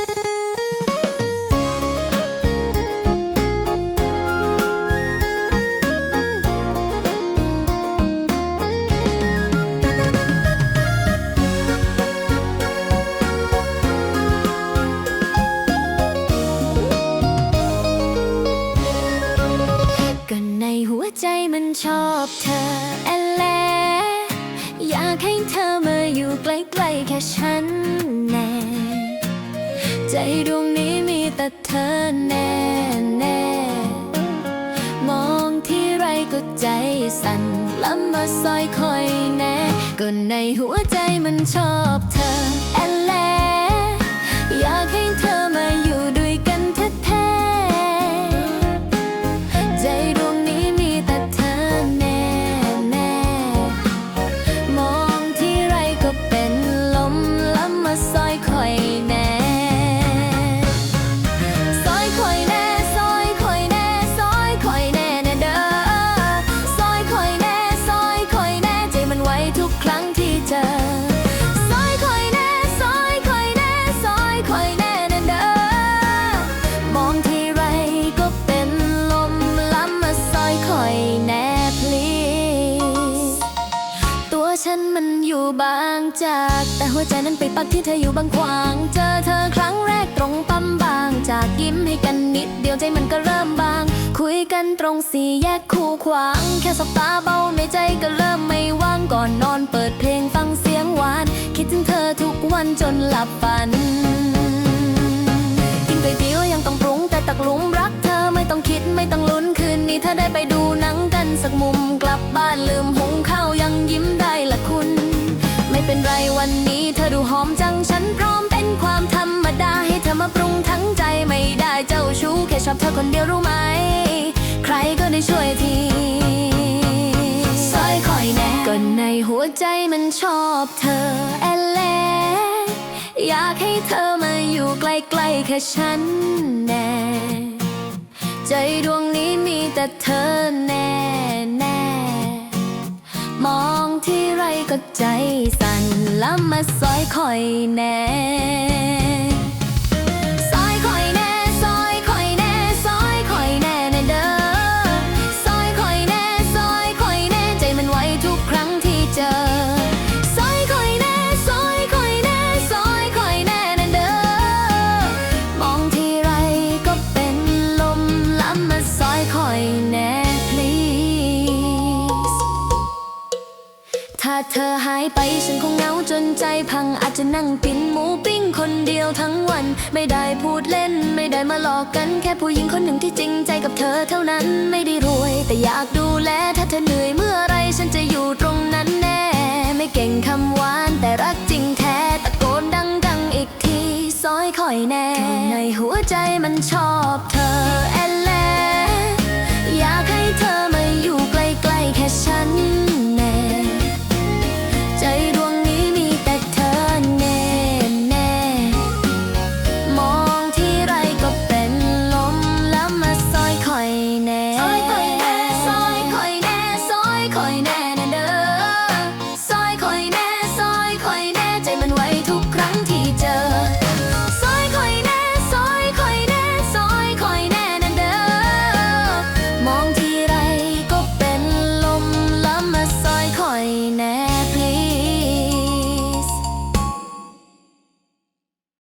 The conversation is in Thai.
ก็ในหัวใจมันชอบเธอแอลแลอยากให้เธอมาอยู่ใกล้ๆแค่ฉันแน่ เธอแน่แน่มองที่ไรก็ใจสั่นล้ำมาซอยคอยแน่ก็ในหัวใจมันชอบเธอ บางจาก แต่หัวใจนั้นไปปักที่เธออยู่บางขวาง เจอเธอครั้งแรกตรงปั๊มบาง จากยิ้มให้กันนิดเดียวใจมันก็เริ่มบาง คุยกันตรงสี่แยกคู่ขวาง แค่สบตาเบาในใจก็เริ่มไม่ว่างก่อนนอนเปิดเพลงฟังเสียงหวาน คิดถึงเธอทุกวันจนหลับฝันกินก๋วยเตี๋ยวยังต้องปรุงแต่ตักหลุมรักเธอไม่ต้องคิดไม่ต้องลุ้นคืนนี้เธอได้ไปดูหนังกันสักมุมกลับบ้านลืม ไรวันนี้เธอดูหอมจังฉันพร้อมเป็นความธรรมดาให้เธอมาปรุงทั้งใจไม่ได้เจ้าชู้แค่ชอบเธอคนเดียวรู้ไหม ใครก็ได้ช่วยทีซอยคอยแน่ก็ในหัวใจมันชอบเธอแอลแลอยากให้เธอมาอยู่ใกล้ๆแค่ฉันแน่ใจดวงนี้มีแต่เธอแน่แน่มองที่ไรก็จสั่นล้ำ มาซอยคอยแน่ เธอหายไปฉันคงเหงาจนใจพัง อาจจะนั่งกินหมูปิ้งคนเดียวทั้งวัน ไม่ได้พูดเล่น ไม่ได้มาหลอกกันแค่ผู้หญิงคนหนึ่งที่จริงใจกับเธอเท่านั้นไม่ได้รวย แต่อยากดูแลถ้าเธอเหนื่อยเมื่อไรฉันจะอยู่ตรงนั้นแน่ ไม่เก่งคำหวานแต่รักจริงแท้ตะโกนดังๆอีกทีซอยคอยแน่ ในหัวใจมันชอบเธอแอล